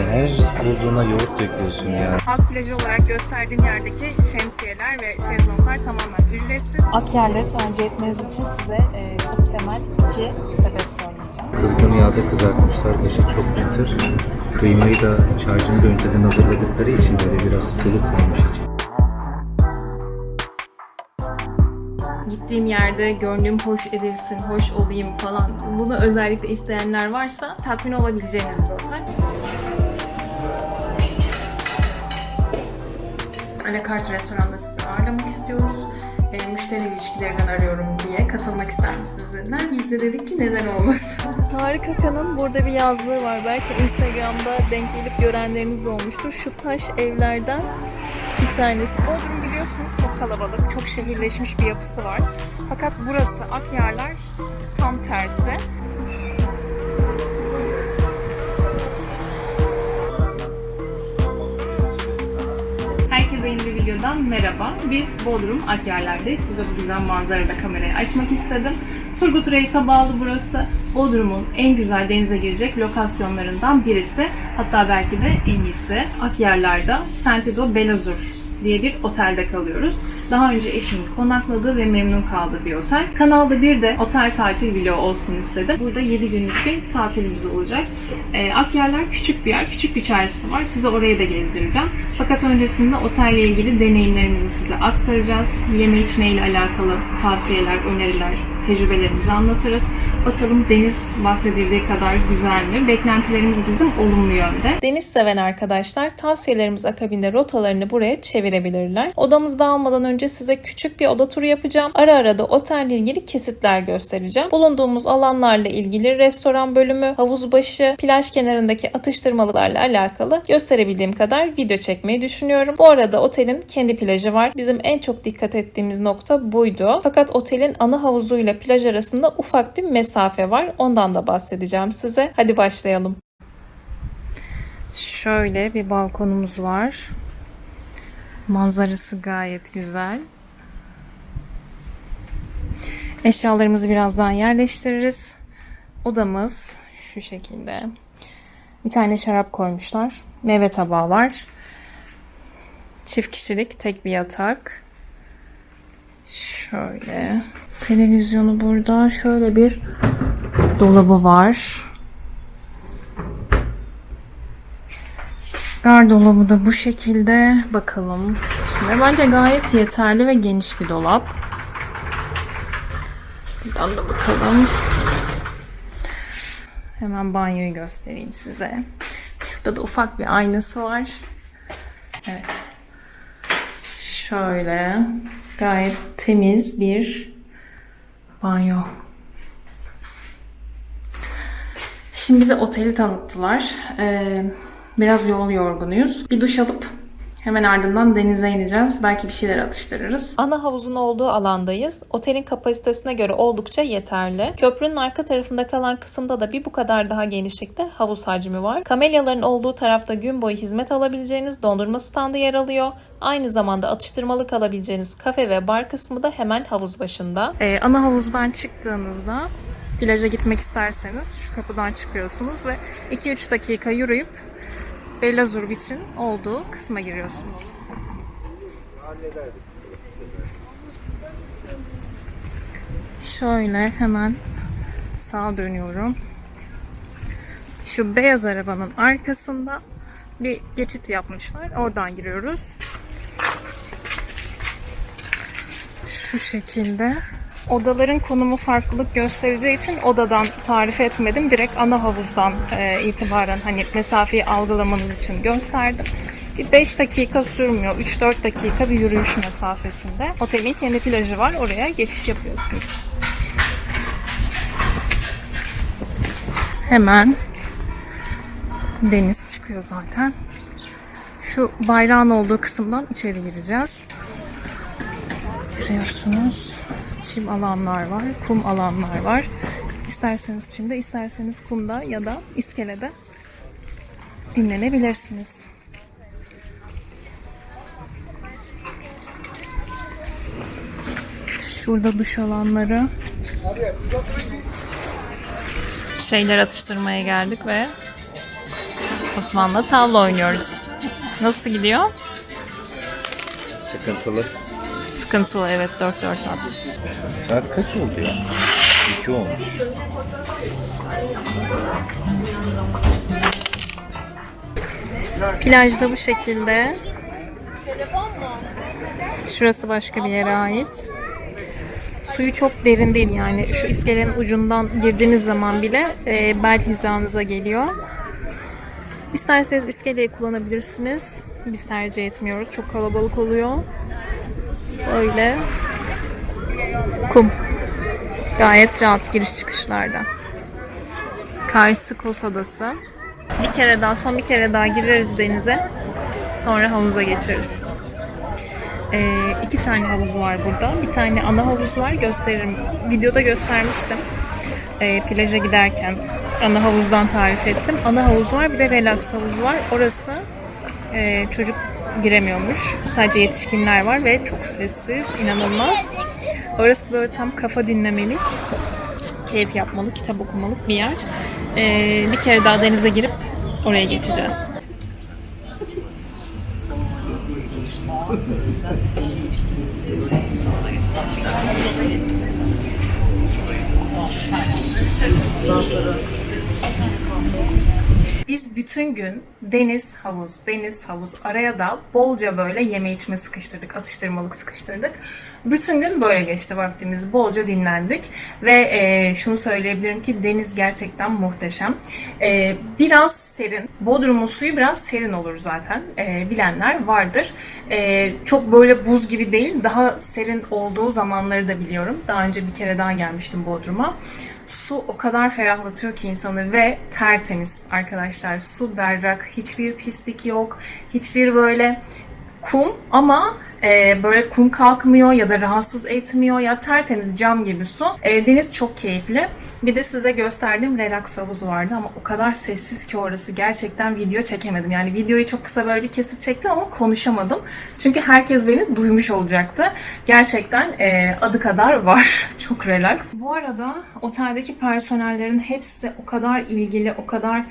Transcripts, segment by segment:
yani her bulduğuna yoğurt döküyorsun ya. Halk plajı olarak gösterdiğim yerdeki şemsiyeler ve şezlonglar tamamen ücretsiz. Akyerleri tercih etmeniz için size e, çok temel iki sebep söyleyeceğim. Kızgın yağda kızartmışlar, dışı çok çıtır. Kıymayı da çarjını da önceden hazırladıkları için böyle biraz suluk olmuş içi. Gittiğim yerde gönlüm hoş edilsin, hoş olayım falan. Bunu özellikle isteyenler varsa tatmin olabileceğiniz bir otel. Alakart restoranda sizi ağırlamak istiyoruz. E, müşteri ilişkilerinden arıyorum diye katılmak ister misiniz dediler. Biz de dedik ki neden olmasın. Tarık Akan'ın burada bir yazlığı var. Belki Instagram'da denk gelip görenleriniz olmuştur. Şu taş evlerden bir tanesi. Bodrum biliyorsunuz çok kalabalık, çok şehirleşmiş bir yapısı var. Fakat burası Akyarlar tam tersi. Videodan merhaba. Biz Bodrum Akyarlar'dayız. Size bu güzel manzarada kamerayı açmak istedim. Turgut Reis'e bağlı burası. Bodrum'un en güzel denize girecek lokasyonlarından birisi. Hatta belki de en iyisi. Akyarlar'da Sentido Belazur diye bir otelde kalıyoruz. Daha önce eşimin konakladığı ve memnun kaldığı bir otel. Kanalda bir de otel tatil vlogu olsun istedim. Burada 7 günlük bir tatilimiz olacak. Ee, Akyarlar küçük bir yer, küçük bir çarşısı var. Size orayı da gezdireceğim. Fakat öncesinde otelle ilgili deneyimlerimizi size aktaracağız. Yeme içme ile alakalı tavsiyeler, öneriler, tecrübelerimizi anlatırız. Bakalım deniz bahsedildiği kadar güzel mi? Beklentilerimiz bizim olumlu yönde. Deniz seven arkadaşlar tavsiyelerimiz akabinde rotalarını buraya çevirebilirler. Odamızda almadan önce size küçük bir oda turu yapacağım. Ara ara da otelle ilgili kesitler göstereceğim. Bulunduğumuz alanlarla ilgili restoran bölümü, havuz başı, plaj kenarındaki atıştırmalıklarla alakalı gösterebildiğim kadar video çekmeyi düşünüyorum. Bu arada otelin kendi plajı var. Bizim en çok dikkat ettiğimiz nokta buydu. Fakat otelin ana havuzuyla plaj arasında ufak bir mesafe var. Ondan da bahsedeceğim size. Hadi başlayalım. Şöyle bir balkonumuz var. Manzarası gayet güzel. Eşyalarımızı birazdan yerleştiririz. Odamız şu şekilde. Bir tane şarap koymuşlar. Meyve tabağı var. Çift kişilik tek bir yatak. Şöyle. Televizyonu burada. Şöyle bir dolabı var. Gardolabı da bu şekilde. Bakalım. Şimdi bence gayet yeterli ve geniş bir dolap. Buradan da bakalım. Hemen banyoyu göstereyim size. Şurada da ufak bir aynası var. Evet. Şöyle gayet temiz bir banyo. Şimdi bize oteli tanıttılar. Ee, biraz yol yorgunuyuz. Bir duş alıp hemen ardından denize ineceğiz. Belki bir şeyler atıştırırız. Ana havuzun olduğu alandayız. Otelin kapasitesine göre oldukça yeterli. Köprünün arka tarafında kalan kısımda da bir bu kadar daha genişlikte havuz hacmi var. Kamelyaların olduğu tarafta gün boyu hizmet alabileceğiniz dondurma standı yer alıyor. Aynı zamanda atıştırmalık alabileceğiniz kafe ve bar kısmı da hemen havuz başında. Ee, ana havuzdan çıktığınızda plaja gitmek isterseniz şu kapıdan çıkıyorsunuz ve 2-3 dakika yürüyüp Bellazur Beach'in olduğu kısma giriyorsunuz. Şöyle hemen sağa dönüyorum. Şu beyaz arabanın arkasında bir geçit yapmışlar. Oradan giriyoruz. Şu şekilde. Odaların konumu farklılık göstereceği için odadan tarif etmedim. Direkt ana havuzdan e, itibaren hani mesafeyi algılamanız için gösterdim. Bir 5 dakika sürmüyor. 3-4 dakika bir yürüyüş mesafesinde. Otelin kendi plajı var. Oraya geçiş yapıyorsunuz. Hemen deniz çıkıyor zaten. Şu bayrağın olduğu kısımdan içeri gireceğiz. Görüyorsunuz. Çim alanlar var, kum alanlar var. İsterseniz çimde, isterseniz kumda ya da iskelede dinlenebilirsiniz. Şurada duş alanları. Şeyler atıştırmaya geldik ve Osman'la tavla oynuyoruz. Nasıl gidiyor? Sıkıntılı. Sıkıntılı evet 4-4 at. Saat kaç oldu ya? 2 olmuş. Plajda bu şekilde. Şurası başka bir yere ait. Suyu çok derin değil yani. Şu iskelenin ucundan girdiğiniz zaman bile e, bel hizanıza geliyor. İsterseniz iskeleyi kullanabilirsiniz. Biz tercih etmiyoruz. Çok kalabalık oluyor. Böyle. Kum. Gayet rahat giriş çıkışlarda. Karşısı Kos Adası. Bir kere daha, son bir kere daha gireriz denize. Sonra havuza geçeriz. Ee, iki tane havuz var burada. Bir tane ana havuz var. Gösteririm. Videoda göstermiştim. Ee, plaja giderken ana havuzdan tarif ettim. Ana havuz var. Bir de relax havuz var. Orası e, çocuk giremiyormuş. Sadece yetişkinler var ve çok sessiz. inanılmaz. Orası böyle tam kafa dinlemelik, keyif yapmalık, kitap okumalık bir yer. Ee, bir kere daha denize girip oraya geçeceğiz. Bütün gün deniz, havuz, deniz, havuz araya da bolca böyle yeme içme sıkıştırdık, atıştırmalık sıkıştırdık. Bütün gün böyle geçti vaktimiz. Bolca dinlendik ve e, şunu söyleyebilirim ki deniz gerçekten muhteşem. E, biraz serin. Bodrum'un suyu biraz serin olur zaten. E, bilenler vardır. E, çok böyle buz gibi değil. Daha serin olduğu zamanları da biliyorum. Daha önce bir kere daha gelmiştim Bodrum'a. Su o kadar ferahlatıyor ki insanı ve tertemiz arkadaşlar. Su berrak, hiçbir pislik yok, hiçbir böyle kum ama e, böyle kum kalkmıyor ya da rahatsız etmiyor ya tertemiz cam gibi su. E, deniz çok keyifli. Bir de size gösterdiğim relax havuzu vardı ama o kadar sessiz ki orası gerçekten video çekemedim. Yani videoyu çok kısa böyle bir kesit çektim ama konuşamadım. Çünkü herkes beni duymuş olacaktı. Gerçekten e, adı kadar var. çok relax. Bu arada oteldeki personellerin hepsi o kadar ilgili, o kadar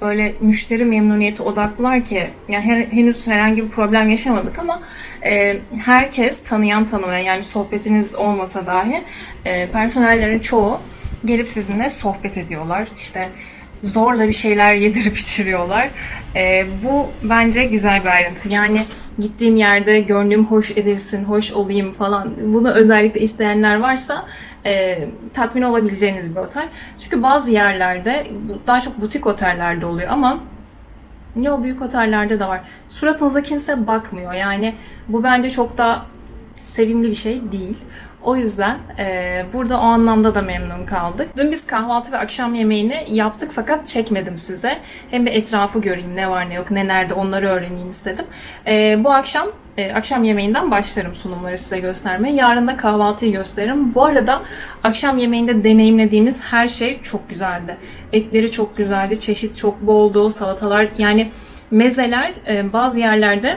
böyle müşteri memnuniyeti odaklılar ki yani her- henüz herhangi bir problem yaşamadık ama e, herkes tanıyan tanımayan yani sohbetiniz olmasa dahi e, personellerin çoğu gelip sizinle sohbet ediyorlar. İşte zorla bir şeyler yedirip içiriyorlar. E, bu bence güzel bir ayrıntı. Yani gittiğim yerde gönlüm hoş edilsin, hoş olayım falan. Bunu özellikle isteyenler varsa e, tatmin olabileceğiniz bir otel. Çünkü bazı yerlerde, daha çok butik otellerde oluyor ama Yo büyük otellerde de var. Suratınıza kimse bakmıyor. Yani bu bence çok da sevimli bir şey değil. O yüzden e, burada o anlamda da memnun kaldık. Dün biz kahvaltı ve akşam yemeğini yaptık fakat çekmedim size. Hem bir etrafı göreyim ne var ne yok ne nerede onları öğreneyim istedim. E, bu akşam e, akşam yemeğinden başlarım sunumları size göstermeye. Yarın da kahvaltıyı gösteririm. Bu arada akşam yemeğinde deneyimlediğimiz her şey çok güzeldi. Etleri çok güzeldi, çeşit çok boldu, salatalar yani mezeler e, bazı yerlerde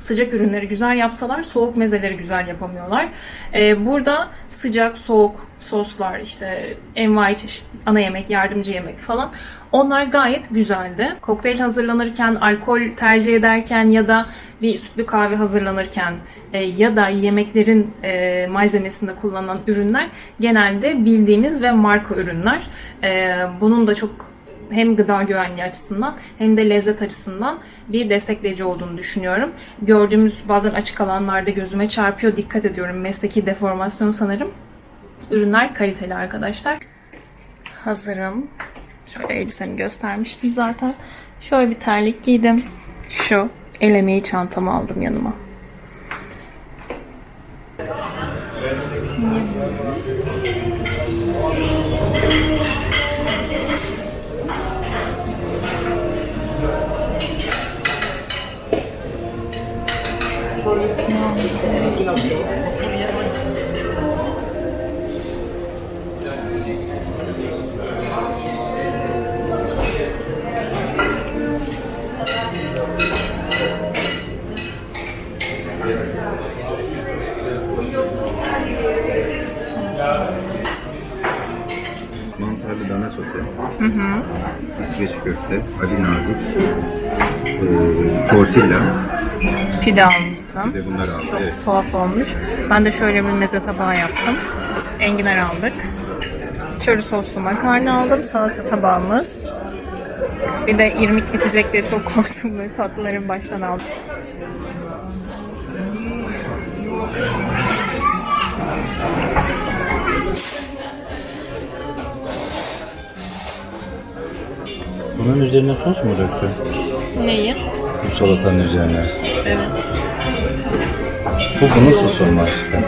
sıcak ürünleri güzel yapsalar soğuk mezeleri güzel yapamıyorlar. Ee, burada sıcak soğuk soslar işte envai çeşit ana yemek, yardımcı yemek falan onlar gayet güzeldi. Kokteyl hazırlanırken, alkol tercih ederken ya da bir sütlü kahve hazırlanırken e, ya da yemeklerin e, malzemesinde kullanılan ürünler genelde bildiğimiz ve marka ürünler. E, bunun da çok hem gıda güvenliği açısından hem de lezzet açısından bir destekleyici olduğunu düşünüyorum. Gördüğümüz bazen açık alanlarda gözüme çarpıyor. Dikkat ediyorum. Mesleki deformasyon sanırım. Ürünler kaliteli arkadaşlar. Hazırım. Şöyle elbisemi göstermiştim zaten. Şöyle bir terlik giydim. Şu el emeği çantamı aldım yanıma. Mantarlı dana sosu. İsveç köfte, Ali Nazik, e, tortilla Pide almışsın. ve bunlar aldım. Çok Evet. tuhaf olmuş. Ben de şöyle bir meze tabağı yaptım. Enginar aldık. Köri soslu makarna aldım. Salata tabağımız. Bir de irmik bitecek diye çok korktum ve tatlıların baştan aldım. Bunun üzerine sos mu döktün? Neyi? Bu salatanın üzerine. Evet. Bu sosu mu aşkım?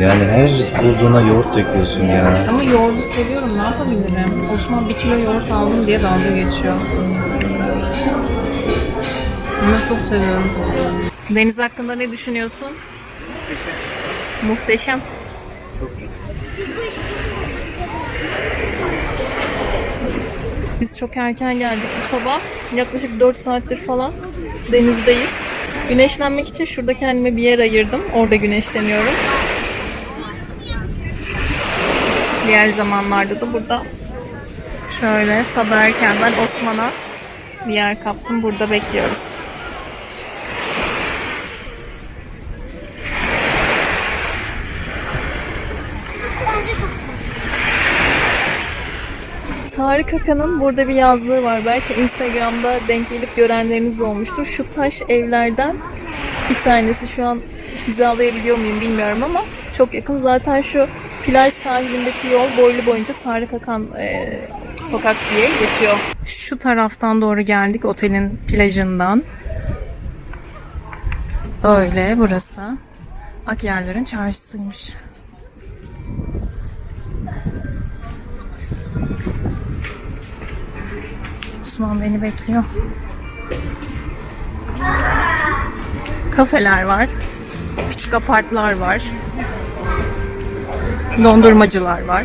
Yani her bulduğuna yoğurt döküyorsun ya. Ama yoğurdu seviyorum. Ne yapabilirim? Osman bir kilo yoğurt aldım diye dalga geçiyor. Ama çok seviyorum. Deniz hakkında ne düşünüyorsun? Muhteşem. Biz çok erken geldik bu sabah. Yaklaşık 4 saattir falan denizdeyiz. Güneşlenmek için şurada kendime bir yer ayırdım. Orada güneşleniyorum. Diğer zamanlarda da burada şöyle sabah erkenden Osman'a bir yer kaptım. Burada bekliyoruz. Tarık Akan'ın burada bir yazlığı var. Belki Instagram'da denk gelip görenleriniz olmuştur. Şu taş evlerden bir tanesi şu an hizalayabiliyor muyum bilmiyorum ama çok yakın. Zaten şu plaj sahilindeki yol boylu boyunca Tarık Akan e, sokak diye geçiyor. Şu taraftan doğru geldik otelin plajından. Böyle burası. Akyarların çarşısıymış. Osman beni bekliyor. Kafeler var. Küçük apartlar var. Dondurmacılar var.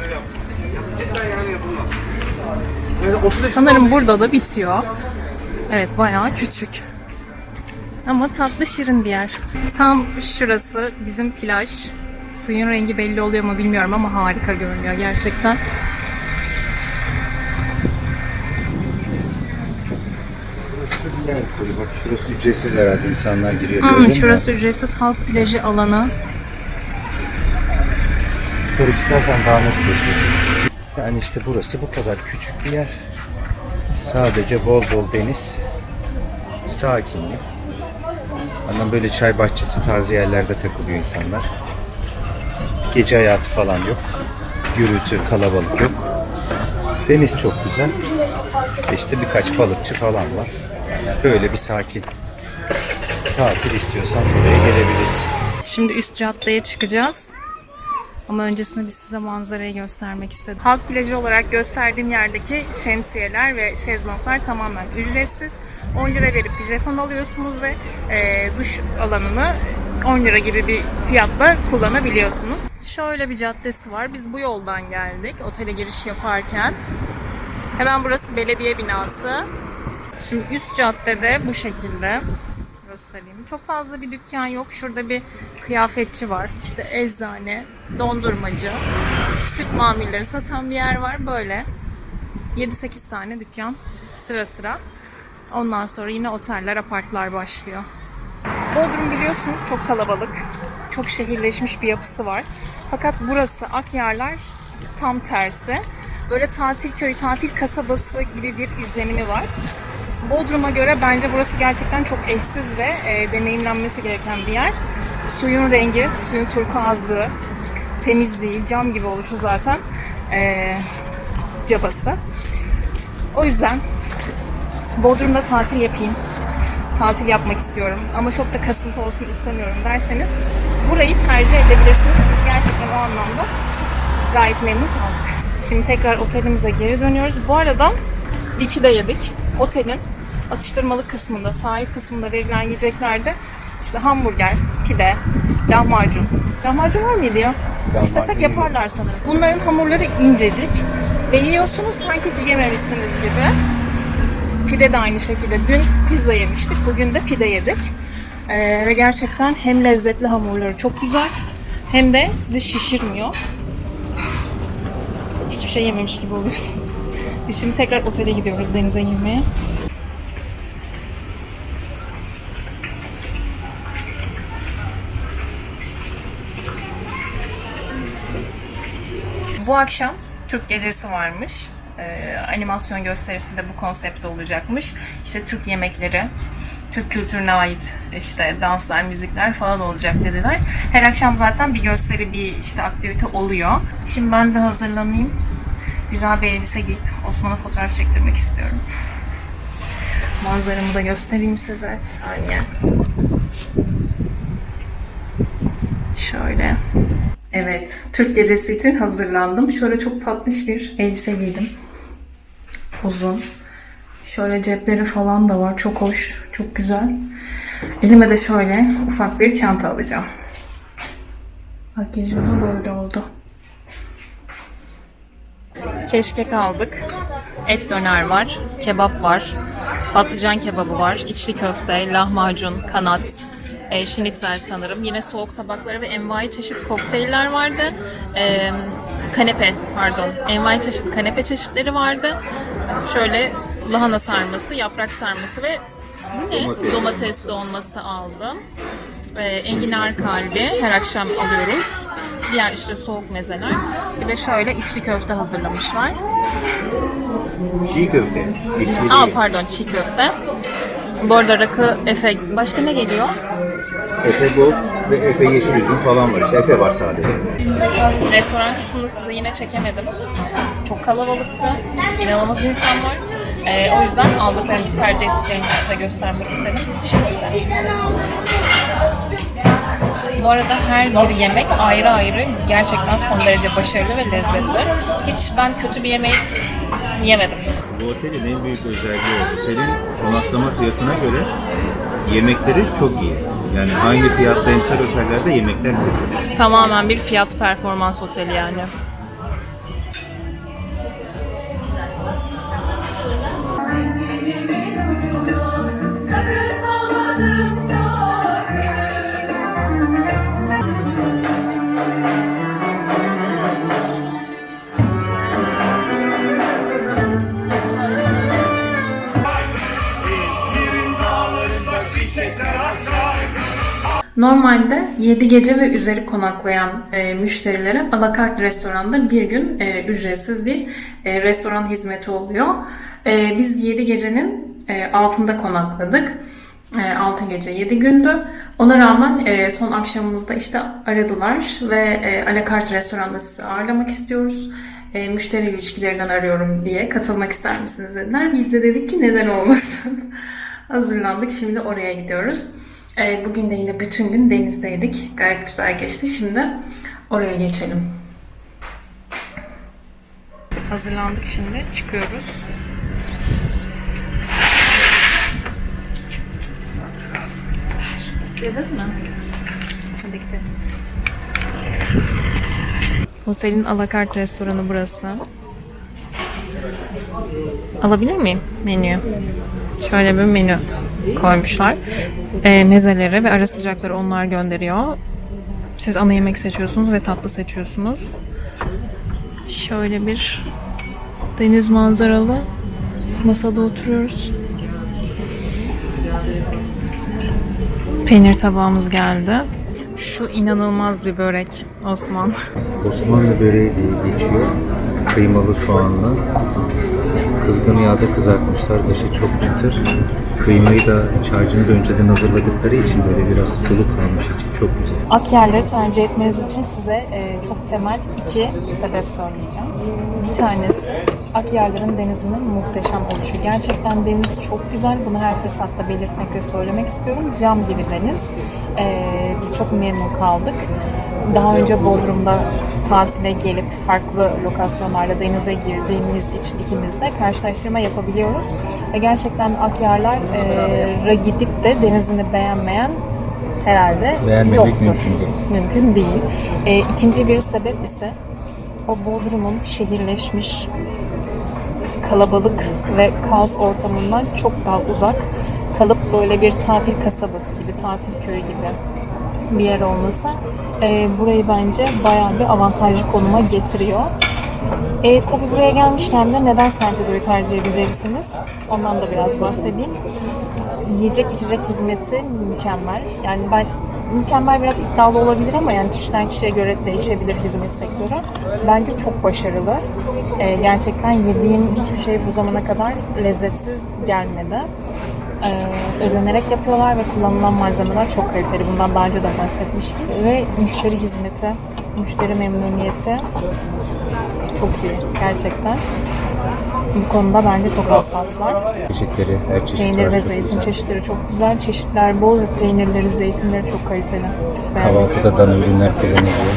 Sanırım burada da bitiyor. Evet bayağı küçük. Ama tatlı şirin bir yer. Tam şurası bizim plaj. Suyun rengi belli oluyor mu bilmiyorum ama harika görünüyor gerçekten. Bak şurası ücretsiz herhalde insanlar giriyor. Hmm, şurası ücretsiz halk plajı alanı. Yukarı çıkarsan daha net görüyorsun. Yani işte burası bu kadar küçük bir yer. Sadece bol bol deniz, sakinlik. Ama böyle çay bahçesi tarzı yerlerde takılıyor insanlar. Gece hayatı falan yok. Gürültü, kalabalık yok. Deniz çok güzel. İşte birkaç balıkçı falan var. Böyle bir sakin. Tatil istiyorsan buraya gelebilirsin. Şimdi üst caddeye çıkacağız. Ama öncesinde biz size manzarayı göstermek istedim. Halk plajı olarak gösterdiğim yerdeki şemsiyeler ve şezlonglar tamamen ücretsiz. 10 lira verip bir jeton alıyorsunuz ve e, duş alanını 10 lira gibi bir fiyatla kullanabiliyorsunuz. Şöyle bir caddesi var. Biz bu yoldan geldik otele giriş yaparken. Hemen burası belediye binası. Şimdi üst caddede bu şekilde göstereyim. Çok fazla bir dükkan yok. Şurada bir kıyafetçi var. İşte eczane, dondurmacı, süt mamulleri satan bir yer var. Böyle 7-8 tane dükkan sıra sıra. Ondan sonra yine oteller, apartlar başlıyor. Bodrum biliyorsunuz çok kalabalık. Çok şehirleşmiş bir yapısı var. Fakat burası Akyarlar tam tersi. Böyle tatil köyü, tatil kasabası gibi bir izlenimi var. Bodrum'a göre bence burası gerçekten çok eşsiz ve e, deneyimlenmesi gereken bir yer. Suyun rengi, suyun turkuazlığı, temizliği, cam gibi oluşu zaten e, cabası. O yüzden Bodrum'da tatil yapayım. Tatil yapmak istiyorum ama çok da kasıntı olsun istemiyorum derseniz burayı tercih edebilirsiniz. Biz gerçekten o anlamda gayet memnun kaldık. Şimdi tekrar otelimize geri dönüyoruz. Bu arada iki de yedik. Otelin atıştırmalık kısmında, sahil kısmında verilen yiyeceklerde işte hamburger, pide, lahmacun. Lahmacun var mıydı ya? İstesek yaparlar sanırım. Bunların hamurları incecik ve yiyorsunuz sanki hiç yememişsiniz gibi. Pide de aynı şekilde. Dün pizza yemiştik, bugün de pide yedik. Ee, ve gerçekten hem lezzetli hamurları çok güzel hem de sizi şişirmiyor. hiçbir şey yememiş gibi oluyorsunuz. Şimdi tekrar otele gidiyoruz denize girmeye. Bu akşam Türk gecesi varmış. Ee, animasyon gösterisi de bu konsepte olacakmış. İşte Türk yemekleri, Türk kültürüne ait işte danslar, müzikler falan olacak dediler. Her akşam zaten bir gösteri, bir işte aktivite oluyor. Şimdi ben de hazırlanayım. Güzel bir elbise giyip Osman'a fotoğraf çektirmek istiyorum. Manzaramı da göstereyim size. Bir saniye. Şöyle. Evet, Türk gecesi için hazırlandım. Şöyle çok tatlış bir elbise giydim. Uzun. Şöyle cepleri falan da var. Çok hoş, çok güzel. Elime de şöyle ufak bir çanta alacağım. Makyajım da böyle oldu. Keşkek aldık. Et döner var, kebap var, patlıcan kebabı var, içli köfte, lahmacun, kanat, e, şinitzel sanırım. Yine soğuk tabakları ve envai çeşit kokteyller vardı. E, kanepe pardon. Envai çeşit kanepe çeşitleri vardı. Şöyle lahana sarması, yaprak sarması ve bu ne? Domates. Domates dolması aldım. E, enginar kalbi her akşam alıyoruz. Diğer işte soğuk mezeler. Bir de şöyle içli köfte hazırlamışlar. Çiğ köfte. İçli Aa değil. pardon çiğ köfte. Bu arada rakı, Efe, başka ne geliyor? Efe Gold ve Efe Yeşil Üzüm falan var. İşte Efe var sadece. Restoran kısmını size yine çekemedim. Çok kalabalıktı. İnanılmaz insan var. Ee, o yüzden aldıklarımızı tercih ettiklerimizi size göstermek istedim. Bu şekilde. Bu arada her bir yemek ayrı ayrı gerçekten son derece başarılı ve lezzetli. Hiç ben kötü bir yemeği yemedim. Bu otelin en büyük özelliği. Otelin konaklama fiyatına göre yemekleri çok iyi. Yani aynı fiyatta emsal otellerde yemekler kötü. Tamamen bir fiyat performans oteli yani. Normalde 7 gece ve üzeri konaklayan e, müşterilere alakart restoranda bir gün e, ücretsiz bir e, restoran hizmeti oluyor. E, biz 7 gecenin e, altında konakladık. E, 6 gece 7 gündü. Ona rağmen e, son akşamımızda işte aradılar ve e, alakart restoranda sizi ağırlamak istiyoruz. E, müşteri ilişkilerinden arıyorum diye katılmak ister misiniz dediler. Biz de dedik ki neden olmasın. Hazırlandık şimdi oraya gidiyoruz. Ee, Bugün de yine bütün gün denizdeydik. Gayet güzel geçti. Şimdi oraya geçelim. Hazırlandık şimdi. Çıkıyoruz. Kilitledin mi? Hadi gidelim. Otelin alakart restoranı burası. Alabilir miyim menüyü? Şöyle bir menü koymuşlar. Ee, mezeleri ve ara sıcakları onlar gönderiyor. Siz ana yemek seçiyorsunuz ve tatlı seçiyorsunuz. Şöyle bir deniz manzaralı masada oturuyoruz. Peynir tabağımız geldi. Şu inanılmaz bir börek Osman. Osmanlı böreği diye geçiyor. Kıymalı soğanlı. Kızgın yağda kızartmışlar. Dışı çok çıtır. Kıymayı da çarçını da önceden hazırladıkları için böyle biraz sulu kalmış için çok güzel. Akyerleri tercih etmeniz için size e, çok temel iki sebep söyleyeceğim. Bir tanesi Akyerlerin denizinin muhteşem oluşu. Gerçekten deniz çok güzel. Bunu her fırsatta belirtmek ve söylemek istiyorum. Cam gibi deniz. E, biz çok memnun kaldık. Daha önce Bodrum'da tatile gelip farklı lokasyonlarda denize girdiğimiz için ikimiz de karşılaştırma yapabiliyoruz. Ve gerçekten Akyarlar'a gidip de denizini beğenmeyen herhalde Beğenmemek yoktur. mümkün değil. Mümkün değil. E, ikinci bir sebep ise o Bodrum'un şehirleşmiş kalabalık ve kaos ortamından çok daha uzak kalıp böyle bir tatil kasabası gibi, tatil köyü gibi bir yer olması e, burayı bence bayağı bir avantajlı konuma getiriyor. E, tabii buraya gelmişken de neden Centego'yu tercih edeceksiniz? Ondan da biraz bahsedeyim. Yiyecek içecek hizmeti mükemmel. Yani ben mükemmel biraz iddialı olabilir ama yani kişiden kişiye göre değişebilir hizmet sektörü. Bence çok başarılı. E, gerçekten yediğim hiçbir şey bu zamana kadar lezzetsiz gelmedi. E, özenerek yapıyorlar ve kullanılan malzemeler çok kaliteli. Bundan daha önce de bahsetmiştim. Ve müşteri hizmeti, müşteri memnuniyeti çok iyi gerçekten. Bu konuda bence çok hassaslar. Çeşitleri, her çeşit Peynir ve zeytin güzel. çeşitleri çok güzel. Çeşitler bol ve peynirleri, zeytinleri çok kaliteli. Çok beğendim. Kahvaltıda dana ürünler kullanılıyor.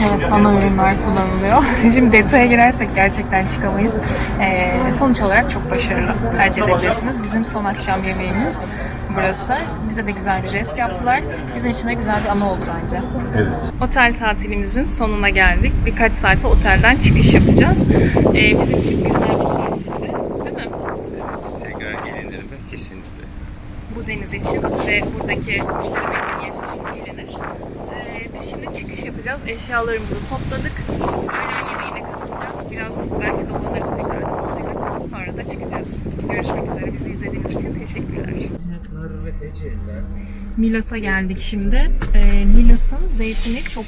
Evet, ana ürünler kullanılıyor. Şimdi detaya girersek gerçekten çıkamayız. Ee, sonuç olarak çok başarılı. Tercih edebilirsiniz. Bizim son akşam yemeğimiz burası. Bize de güzel bir jest yaptılar. Bizim için de güzel bir anı oldu bence. Evet. Otel tatilimizin sonuna geldik. Birkaç saate otelden çıkış yapacağız. Ee, bizim için güzel bir tatildi. Değil mi? Tekrar gelinir mi? Kesinlikle. bu deniz için ve buradaki müşteri memnuniyeti için gelinir. Ee, biz şimdi çıkış yapacağız. Eşyalarımızı topladık. Öğlen yemeğine katılacağız. Biraz belki dolanırız tekrar. Sonra da çıkacağız. Görüşmek üzere. Bizi izlediğiniz için teşekkürler. Milas'a geldik şimdi. Ee, Milas'ın zeytini çok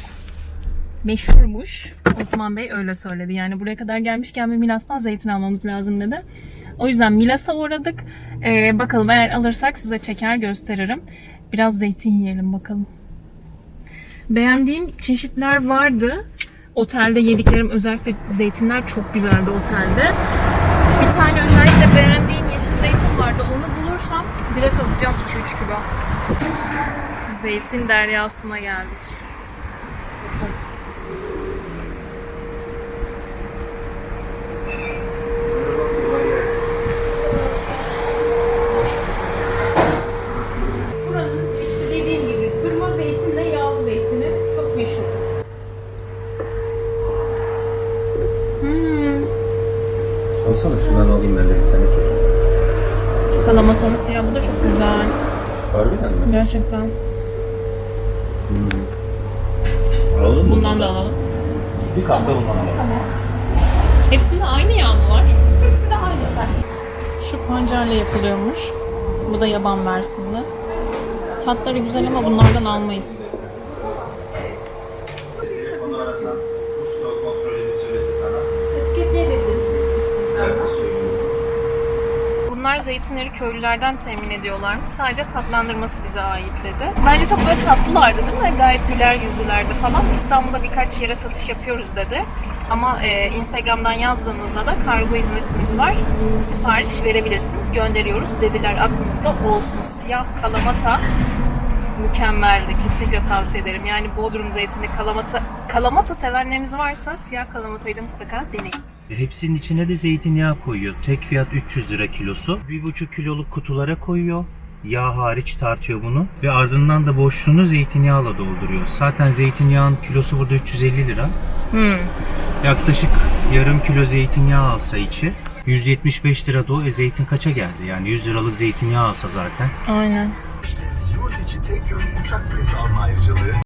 meşhurmuş. Osman Bey öyle söyledi. Yani buraya kadar gelmişken bir Milas'tan zeytin almamız lazım dedi. O yüzden Milas'a uğradık. Ee, bakalım eğer alırsak size çeker gösteririm. Biraz zeytin yiyelim bakalım. Beğendiğim çeşitler vardı. Otelde yediklerim özellikle zeytinler çok güzeldi otelde. Bir tane özellikle beğendiğim yeşil zeytin vardı. Onu bulursam direkt alacağım 2-3 kilo. Zeytin deryasına geldik. Buranın Alsana şundan alayım ben de bir tane tut. Kalamatonu siyah bu da çok güzel. Harbiden mi? Gerçekten. Alalım mı? Bundan da alalım. Bir kahve bundan alalım. Hepsinde aynı yağ mı var? Hepsi de aynı. Şu pancarla yapılıyormuş. Bu da yaban versiyonu. Tatları güzel ama bunlardan almayız. Zeytinleri köylülerden temin ediyorlarmış. Sadece tatlandırması bize ait dedi. Bence çok böyle tatlılardı değil mi? Gayet güler yüzlülerdi falan. İstanbul'da birkaç yere satış yapıyoruz dedi. Ama e, Instagram'dan yazdığınızda da kargo hizmetimiz var. Sipariş verebilirsiniz. Gönderiyoruz dediler. Aklınızda olsun. Siyah kalamata mükemmeldi. Kesinlikle tavsiye ederim. Yani Bodrum zeytini kalamata, kalamata sevenleriniz varsa siyah kalamatayı da mutlaka deneyin. Hepsinin içine de zeytinyağı koyuyor. Tek fiyat 300 lira kilosu. 1,5 kiloluk kutulara koyuyor. Yağ hariç tartıyor bunu. Ve ardından da boşluğunu zeytinyağıyla dolduruyor. Zaten zeytinyağın kilosu burada 350 lira. Yaklaşık yarım kilo zeytinyağı alsa içi 175 lira da o. E zeytin kaça geldi? Yani 100 liralık zeytinyağı alsa zaten. Aynen. Yurt içi tek yön uçak bileti alma ayrıcalığı